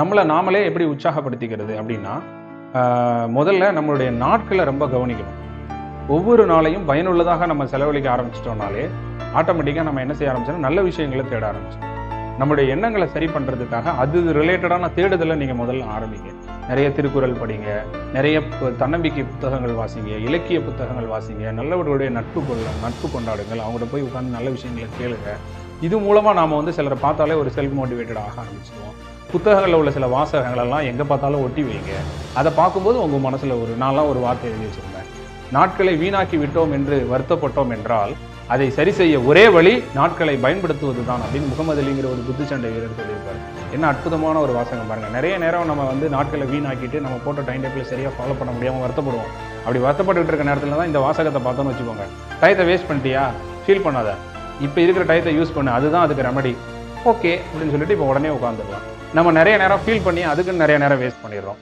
நம்மளை நாமளே எப்படி உற்சாகப்படுத்திக்கிறது அப்படின்னா முதல்ல நம்மளுடைய நாட்களை ரொம்ப கவனிக்கணும். ஒவ்வொரு நாளையும் பயனுள்ளதாக நம்ம செலவழிக்க ஆரம்பிச்சிட்டோம்னாலே ஆட்டோமேட்டிக்காக நம்ம என்ன செய்ய ஆரம்பிச்சோம் நல்ல விஷயங்களை தேட ஆரம்பிச்சோம் நம்முடைய எண்ணங்களை சரி பண்ணுறதுக்காக அது ரிலேட்டடான தேடுதலை நீங்கள் முதல்ல ஆரம்பிங்க. நிறைய திருக்குறள் படிங்க நிறைய தன்னம்பிக்கை புத்தகங்கள் வாசிங்க இலக்கிய புத்தகங்கள் வாசிங்க நல்லவர்களுடைய நட்பு கொள்ள நட்பு கொண்டாடுங்கள் அவங்கள்ட்ட போய் உட்காந்து நல்ல விஷயங்களை கேளுங்க. இது மூலமாக நாம் வந்து சிலரை பார்த்தாலே ஒரு செல்ஃப் மோட்டிவேட்டட் ஆக ஆரம்பிச்சிடுவோம் புத்தகங்களில் உள்ள சில வாசகங்களெல்லாம் எங்கே பார்த்தாலும் ஒட்டி வைங்க. அதை பார்க்கும்போது உங்கள் மனசில் ஒரு நாளாக ஒரு வார்த்தை எழுதி வச்சுருந்தேன். நாட்களை வீணாக்கி விட்டோம் என்று வருத்தப்பட்டோம் என்றால் அதை சரி செய்ய ஒரே வழி நாட்களை பயன்படுத்துவது தான் அப்படின்னு முகமது அலிங்கிற ஒரு குத்துச்சண்டை வீரர் சொல்லியிருப்பார் என்ன அற்புதமான ஒரு வாசகம் பாருங்கள் நிறைய நேரம் நம்ம வந்து நாட்களை வீணாக்கிட்டு நம்ம போட்ட டைம் டேபிளை சரியாக ஃபாலோ பண்ண முடியாமல் வருத்தப்படுவோம். அப்படி வருத்தப்பட்டுக்கிட்டு இருக்க நேரத்தில் தான் இந்த வாசகத்தை பார்த்தோன்னு வச்சுக்கோங்க. டயத்தை வேஸ்ட் பண்ணிட்டியா? ஃபீல் பண்ணாத. இப்போ இருக்கிற டயத்தை யூஸ் பண்ணு அதுதான் அதுக்கு ரெமடி ஓகே அப்படின்னு சொல்லிட்டு இப்போ உடனே உட்காந்துடலாம் நம்ம நிறைய நேரம் ஃபீல் பண்ணி அதுக்குன்னு நிறைய நேரம் வேஸ்ட் பண்ணிடுறோம்.